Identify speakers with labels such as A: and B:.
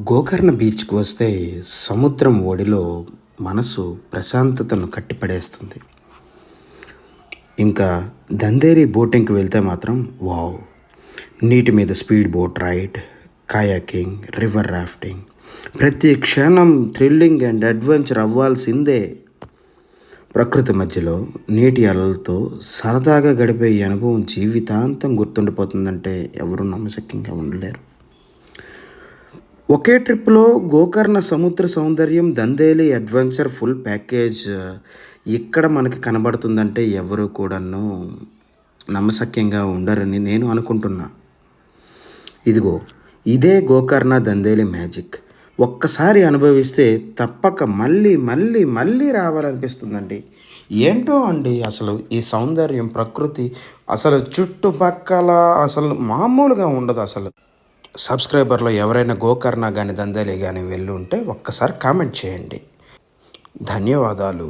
A: గోకర్ణ బీచ్కి వస్తే సముద్రం ఒడిలో మనసు ప్రశాంతతను కట్టిపడేస్తుంది. ఇంకా దందేరి బోటింగ్కి వెళ్తే మాత్రం వావ్. నీటి మీద speed boat ride kayaking river rafting. ప్రతి క్షణం థ్రిల్లింగ్ అండ్ అడ్వెంచర్ అవ్వాల్సిందే. ప్రకృతి మధ్యలో నీటి అలలతో సరదాగా గడిపే ఈ అనుభవం జీవితాంతం గుర్తుండిపోతుందంటే ఎవరు నమ్మశక్యంగా ఉండలేరు. ఒకే ట్రిప్లో గోకర్ణ సముద్ర సౌందర్యం దందేలి అడ్వెంచర్ ఫుల్ ప్యాకేజ్ ఇక్కడ మనకి కనబడుతుందంటే ఎవరు కూడాను నమ్మశక్యంగా ఉండరని నేను అనుకుంటున్నా. ఇదిగో ఇదే గోకర్ణ దందేలి మ్యాజిక్. ఒక్కసారి అనుభవిస్తే తప్పక మళ్ళీ మళ్ళీ మళ్ళీ రావాలనిపిస్తుందండి. ఏంటో అండి అసలు ఈ సౌందర్యం ప్రకృతి అసలు చుట్టుపక్కల అసలు మామూలుగా ఉండదు అసలు. సబ్స్క్రైబర్లో ఎవరైనా గోకర్ణ కానీ దందేలి కానీ వెళ్ళి ఉంటే ఒక్కసారి కామెంట్ చేయండి. ధన్యవాదాలు.